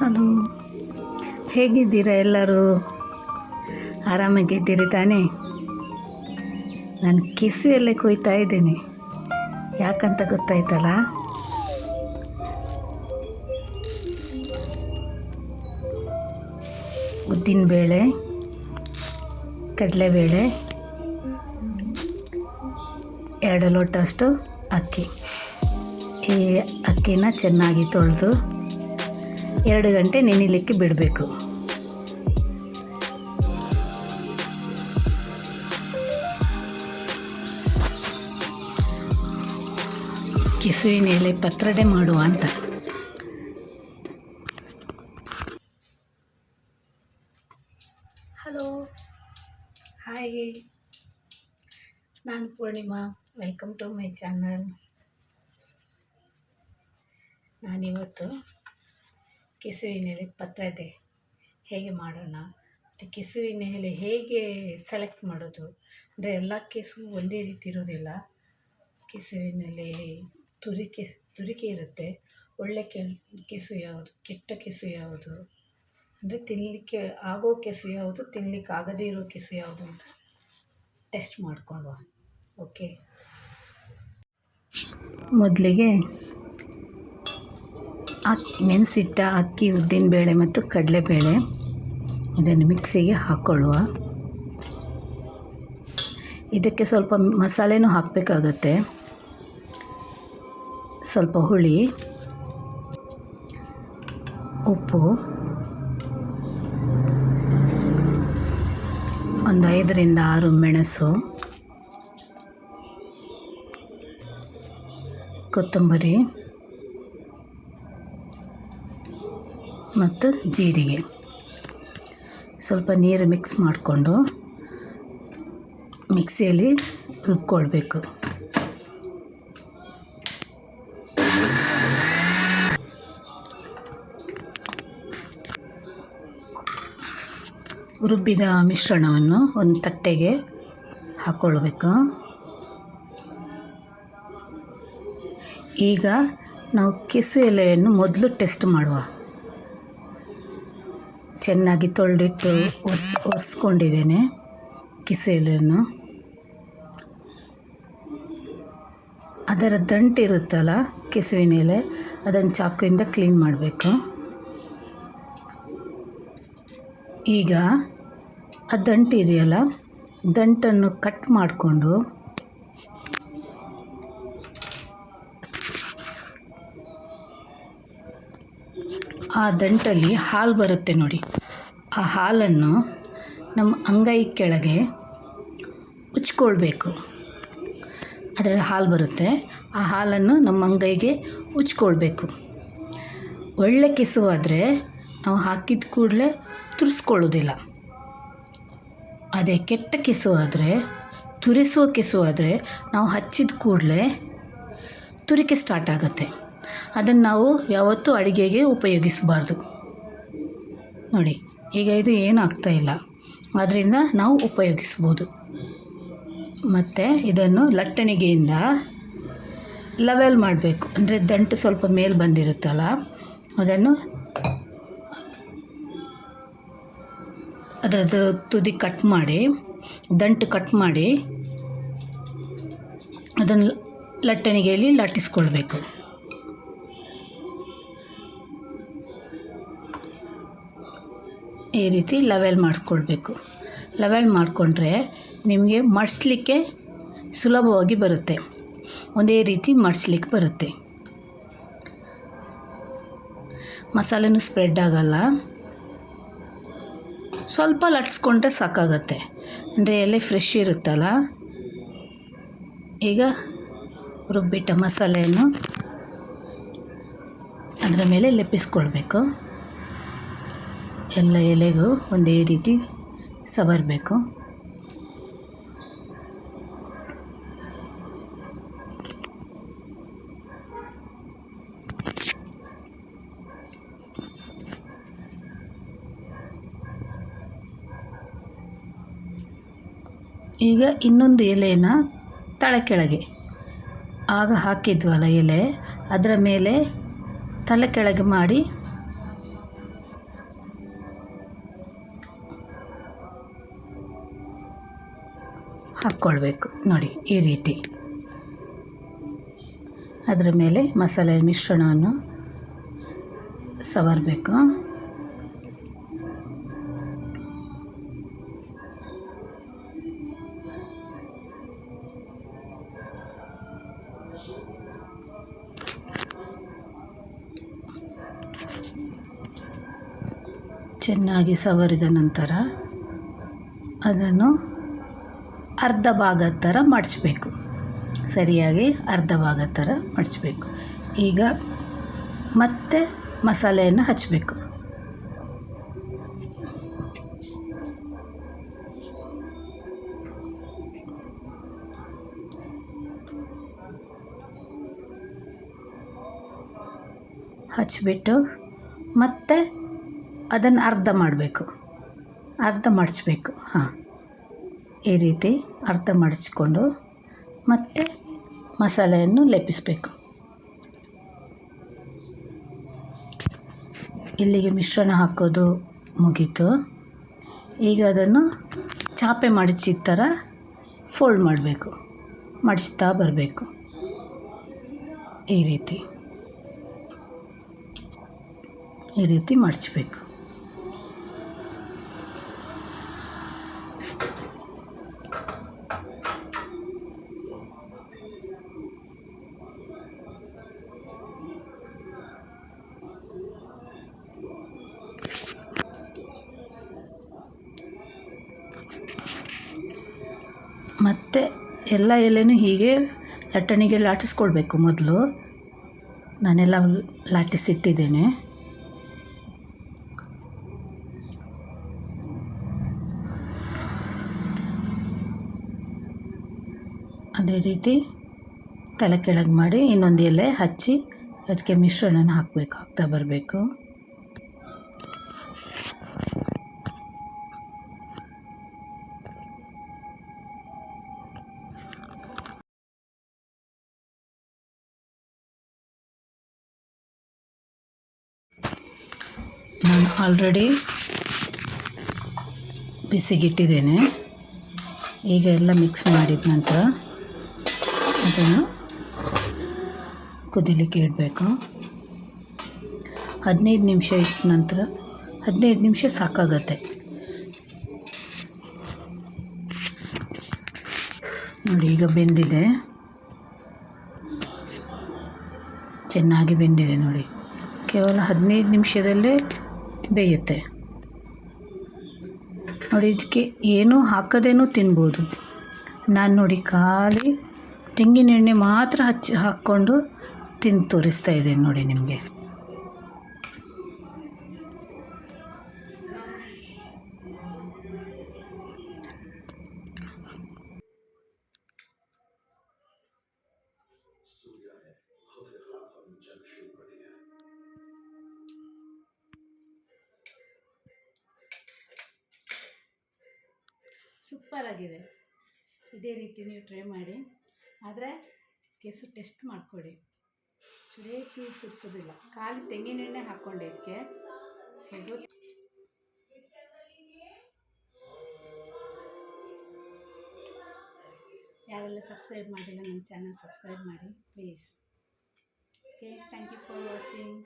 Hello ಹೇಗಿದ್ದೀರಾ ಎಲ್ಲರೂ? ಆರಾಮಾಗಿದ್ದೀರಿ ತಾನೇ? ನಾನು ಕಿಸಿಯಲ್ಲೇ ಕೊಯ್ತಾ ಇದ್ದೀನಿ. ಯಾಕಂತ ಗೊತ್ತಾಯ್ತಲ್ಲ? ಉದ್ದಿನಬೇಳೆ ಕಡಲೆಬೇಳೆ ಎರಡು ಲೋಟಷ್ಟು ಅಕ್ಕಿ. ಈ ಅಕ್ಕಿನ ಚೆನ್ನಾಗಿ ತೊಳೆದು ಎರಡು ಗಂಟೆ ನೆನಿಲಿಕ್ಕೆ ಬಿಡಬೇಕು. ಕೆಸುವಿನ ಎಲೆ ಪತ್ರಡೆ ಮಾಡುವ ಅಂತ. ಹಲೋ. ಹಾಯ್ ನಾನು Poornima. Welcome to my channel ನಾನಿವತ್ತು ಕೆಸುವಿನ ಎಲೆ ಪತ್ರೊಡೆ ಹೇಗೆ ಮಾಡೋಣ? ಕೆಸುವಿನ ಎಲೆ ಹೇಗೆ ಸೆಲೆಕ್ಟ್ ಮಾಡೋದು? ಅಂದರೆ ಎಲ್ಲ ಕೆಸು ಒಂದೇ ರೀತಿ ಇರೋದಿಲ್ಲ. ಕೆಸುವಿನಲ್ಲಿ ತುರಿಕೆ ತುರಿಕೆ ಇರುತ್ತೆ. ಒಳ್ಳೆ ಕೆ ಕೆಸು ಯಾವುದು? ಕೆಟ್ಟ ಕೆಸು ಯಾವುದು? ಅಂದರೆ ತಿನ್ನಲಿಕ್ಕೆ ಆಗೋ ಕೆಸು ಯಾವುದು? ತಿನ್ನಲಿಕ್ಕೆ ಆಗದೇ ಇರೋ ಕೆಸು ಯಾವುದು ಅಂತ ಟೆಸ್ಟ್ ಮಾಡಿಕೊಳ್ಳುವ. ಓಕೆ ಮೊದಲಿಗೆ ಅಕ್ಕಿ ನೆನೆಸಿಟ್ಟ ಅಕ್ಕಿ ಉದ್ದಿನಬೇಳೆ ಮತ್ತು ಕಡಲೆಬೇಳೆ. ಇದನ್ನು ಮಿಕ್ಸಿಗೆ ಹಾಕ್ಕೊಳ್ಳುವ ಇದಕ್ಕೆ ಸ್ವಲ್ಪ ಮಸಾಲೆನೂ ಹಾಕಬೇಕಾಗತ್ತೆ. ಸ್ವಲ್ಪ ಹುಳಿ, ಉಪ್ಪು, ಒಂದು ಐದರಿಂದ ಆರು ಮೆಣಸು, ಕೊತ್ತಂಬರಿ ಮತ್ತು ಜೀರಿಗೆ. ಸ್ವಲ್ಪ ನೀರು ಮಿಕ್ಸ್ ಮಾಡಿಕೊಂಡು ಮಿಕ್ಸಿಯಲ್ಲಿ ರುಬ್ಕೊಳ್ಬೇಕು. ರುಬ್ಬಿದ ಮಿಶ್ರಣವನ್ನು ಒಂದು ತಟ್ಟೆಗೆ ಹಾಕ್ಕೊಳ್ಬೇಕು ಈಗ ನಾವು ಕೆಸು ಎಲೆಯನ್ನು ಮೊದಲು ಟೆಸ್ಟ್ ಮಾಡುವ. ಚೆನ್ನಾಗಿ ತೊಳೆದಿಟ್ಟು ಒರ್ಸ್, ಒರೆಸ್ಕೊಂಡಿದ್ದೇನೆ ಕಿಸೆಲನ್ನು ಅದರ ದಂಟಿರುತ್ತಲ್ಲ ಕೆಸುವಿನ ಎಲೆ, ಅದನ್ನು ಚಾಕುವಿಂದ ಕ್ಲೀನ್ ಮಾಡಬೇಕು. ಈಗ ಆ ದಂಟು ಇದೆಯಲ್ಲ ದಂಟನ್ನು ಕಟ್ ಮಾಡಿಕೊಂಡು ಆ ದಂಟಲ್ಲಿ ಹಾಲು ಬರುತ್ತೆ ನೋಡಿ. ಆ ಹಾಲನ್ನು ನಮ್ಮ ಅಂಗೈ ಕೆಳಗೆ ಉಚ್ಕೊಳ್ಬೇಕು. ಅದರಲ್ಲಿ ಹಾಲು ಬರುತ್ತೆ. ಆ ಹಾಲನ್ನು ನಮ್ಮ ಅಂಗೈಗೆ ಉಚ್ಕೊಳ್ಬೇಕು. ಒಳ್ಳೆ ಕೆಸುವಾದರೆ ನಾವು ಹಾಕಿದ ಕೂಡಲೇ ತುರಿಸ್ಕೊಳ್ಳೋದಿಲ್ಲ. ಅದೇ ಕೆಟ್ಟ ಕೆಸು ಆದರೆ ತುರಿಸುವ ಕೆಸು ಆದರೆ ನಾವು ಹಚ್ಚಿದ ಕೂಡಲೇ ತುರಿಕೆ ಸ್ಟಾರ್ಟ್ ಆಗುತ್ತೆ. ಅದನ್ನು ನಾವು ಯಾವತ್ತೂ ಅಡುಗೆಗೆ ಉಪಯೋಗಿಸಬಾರ್ದು. ನೋಡಿ, ಈಗ ಇದು ಏನೂ ಆಗ್ತಾ ಇಲ್ಲ. ಆದ್ದರಿಂದ ನಾವು ಉಪಯೋಗಿಸ್ಬೋದು ಮತ್ತು ಇದನ್ನು ಲಟ್ಟಣಿಗೆಯಿಂದ ಲೆವೆಲ್ ಮಾಡಬೇಕು. ಅಂದರೆ ದಂಟು ಸ್ವಲ್ಪ ಮೇಲೆ ಬಂದಿರುತ್ತಲ್ಲ, ಅದನ್ನು ಅದರದ್ದು ತುದಿ ಕಟ್ ಮಾಡಿ, ದಂಟು ಕಟ್ ಮಾಡಿ ಅದನ್ನು ಲಟ್ಟಣಿಗೆಯಲ್ಲಿ ಲಟ್ಟಿಸ್ಕೊಳ್ಬೇಕು. ಈ ರೀತಿ ಲೆವೆಲ್ ಮಾಡಿಸ್ಕೊಳ್ಬೇಕು. ಲೆವೆಲ್ ಮಾಡಿಕೊಂಡ್ರೆ ನಿಮಗೆ ಮಡಿಸ್ಲಿಕ್ಕೆ ಸುಲಭವಾಗಿ ಬರುತ್ತೆ. ಒಂದೇ ರೀತಿ ಮಡಿಸ್ಲಿಕ್ಕೆ ಬರುತ್ತೆ. ಮಸಾಲೆನೂ ಸ್ಪ್ರೆಡ್ ಆಗಲ್ಲ. ಸ್ವಲ್ಪ ಲಟ್ಸ್ಕೊಂಡ್ರೆ ಸಾಕಾಗತ್ತೆ. ಅಂದರೆ ಎಲೆ ಫ್ರೆಶ್ ಇರುತ್ತಲ್ಲ? ಈಗ ರುಬ್ಬಿಟ್ಟ ಮಸಾಲೆಯನ್ನು ಅದರ ಮೇಲೆ ಲೆಪ್ಪಿಸ್ಕೊಳ್ಬೇಕು. ಎಲ್ಲ ಎಲೆಗೂ ಒಂದೇ ರೀತಿ ಸವರಬೇಕು. ಈಗ ಇನ್ನೊಂದು ಎಲೆನ ತಳ ಕೆಳಗೆ ಆಗ ಹಾಕಿದ್ವಲ್ಲ ಎಲೆ, ಅದರ ಮೇಲೆ ತಲೆ ಕೆಳಗೆ ಮಾಡಿ ಹಾಕ್ಕೊಳ್ಬೇಕು. ನೋಡಿ ಈ ರೀತಿ. ಅದರ ಮೇಲೆ ಮಸಾಲೆ ಮಿಶ್ರಣವನ್ನು ಸವರಬೇಕು. ಚೆನ್ನಾಗಿ ಸವರಿದ ನಂತರ ಅದನ್ನು ಅರ್ಧ ಭಾಗದ ಥರ ಮಡಚಬೇಕು. ಸರಿಯಾಗಿ ಅರ್ಧ ಭಾಗದ ಥರ ಮಡಚಬೇಕು. ಈಗ ಮತ್ತೆ ಮಸಾಲೆಯನ್ನು ಹಚ್ಚಬೇಕು ಹಚ್ಚಿಬಿಟ್ಟು ಮತ್ತೆ ಅದನ್ನು ಅರ್ಧ ಮಾಡಬೇಕು. ಅರ್ಧ ಮಡಚಬೇಕು. ಹಾಂ. ಈ ರೀತಿ ಅರ್ಧ ಮಾಡಿಸ್ಕೊಂಡು ಮತ್ತೆ ಮಸಾಲೆಯನ್ನು ಲೇಪಿಸಬೇಕು. ಇಲ್ಲಿಗೆ ಮಿಶ್ರಣ ಹಾಕೋದು ಮುಗೀತು. ಈಗ ಅದನ್ನು ಚಾಪೆ ಮಡಚಿದ ಥರ ಫೋಲ್ಡ್ ಮಾಡಬೇಕು. ಮಾಡಿಸ್ತಾ ಬರಬೇಕು. ಈ ರೀತಿ. ಈ ರೀತಿ ಮಡಚಬೇಕು ಮತ್ತು ಎಲ್ಲ ಎಲೆನೂ ಹೀಗೆ ಲಟ್ಟಣಿಗೆ ಲಾಟಿಸ್ಕೊಳ್ಬೇಕು ಮೊದಲು. ನಾನೆಲ್ಲ ಲಾಟಿಸಿಟ್ಟಿದ್ದೇನೆ. ಅದೇ ರೀತಿ ತಲೆ ಕೆಳಗೆ ಮಾಡಿ ಇನ್ನೊಂದು ಎಲೆ ಹಚ್ಚಿ ಅದಕ್ಕೆ ಮಿಶ್ರಣನ ಹಾಕಬೇಕು ಹಾಕ್ತಾ ಬರಬೇಕು. ಆಲ್ರೆಡಿ ಬಿಸಿಗಿಟ್ಟಿದ್ದೇನೆ. ಈಗ ಎಲ್ಲ ಮಿಕ್ಸ್ ಮಾಡಿದ ನಂತರ ಅದನ್ನು ಕುದಿಲಿಕ್ಕೆ ಇಡಬೇಕು. ಹದಿನೈದು ನಿಮಿಷ ಇಟ್ಟ ನಂತರ ಹದಿನೈದು ನಿಮಿಷ ಸಾಕಾಗತ್ತೆ. ನೋಡಿ, ಈಗ ಬೆಂದಿದೆ. ಚೆನ್ನಾಗಿ ಬೆಂದಿದೆ ನೋಡಿ. ಕೇವಲ ಹದಿನೈದು ನಿಮಿಷದಲ್ಲೇ ಬೇಯುತ್ತೆ. ನೋಡಿ, ಇದಕ್ಕೆ ಏನೂ ಹಾಕದೇನೂ ತಿನ್ಬೋದು. ನಾನು ನೋಡಿ, ಖಾಲಿ ತೆಂಗಿನ ಎಣ್ಣೆ ಮಾತ್ರ ಹಚ್ಚಿ, ಹಾಕ್ಕೊಂಡು ತಿಂದು ತೋರಿಸ್ತಾ ಇದ್ದೀನಿ ನೋಡಿ ನಿಮಗೆ. ಸೂಪರ್ ಆಗಿದೆ. ಇದೇ ರೀತಿ ನೀವು ಟ್ರೈ ಮಾಡಿ. ಆದರೆ ಕೆಸು ಟೆಸ್ಟ್ ಮಾಡಿಕೊಡಿ. ಚೂರೇ ಚೂರು ತುರಿಸೋದಿಲ್ಲ. ಖಾಲಿ ತೆಂಗಿನೆಣ್ಣೆ ಹಾಕ್ಕೊಂಡೆ ಇದಕ್ಕೆ. ಯಾರೆಲ್ಲ ಸಬ್ಸ್ಕ್ರೈಬ್ ಮಾಡಿಲ್ಲ ನನ್ನ ಚಾನಲ್ ಸಬ್ಸ್ಕ್ರೈಬ್ ಮಾಡಿ please okay thank you for watching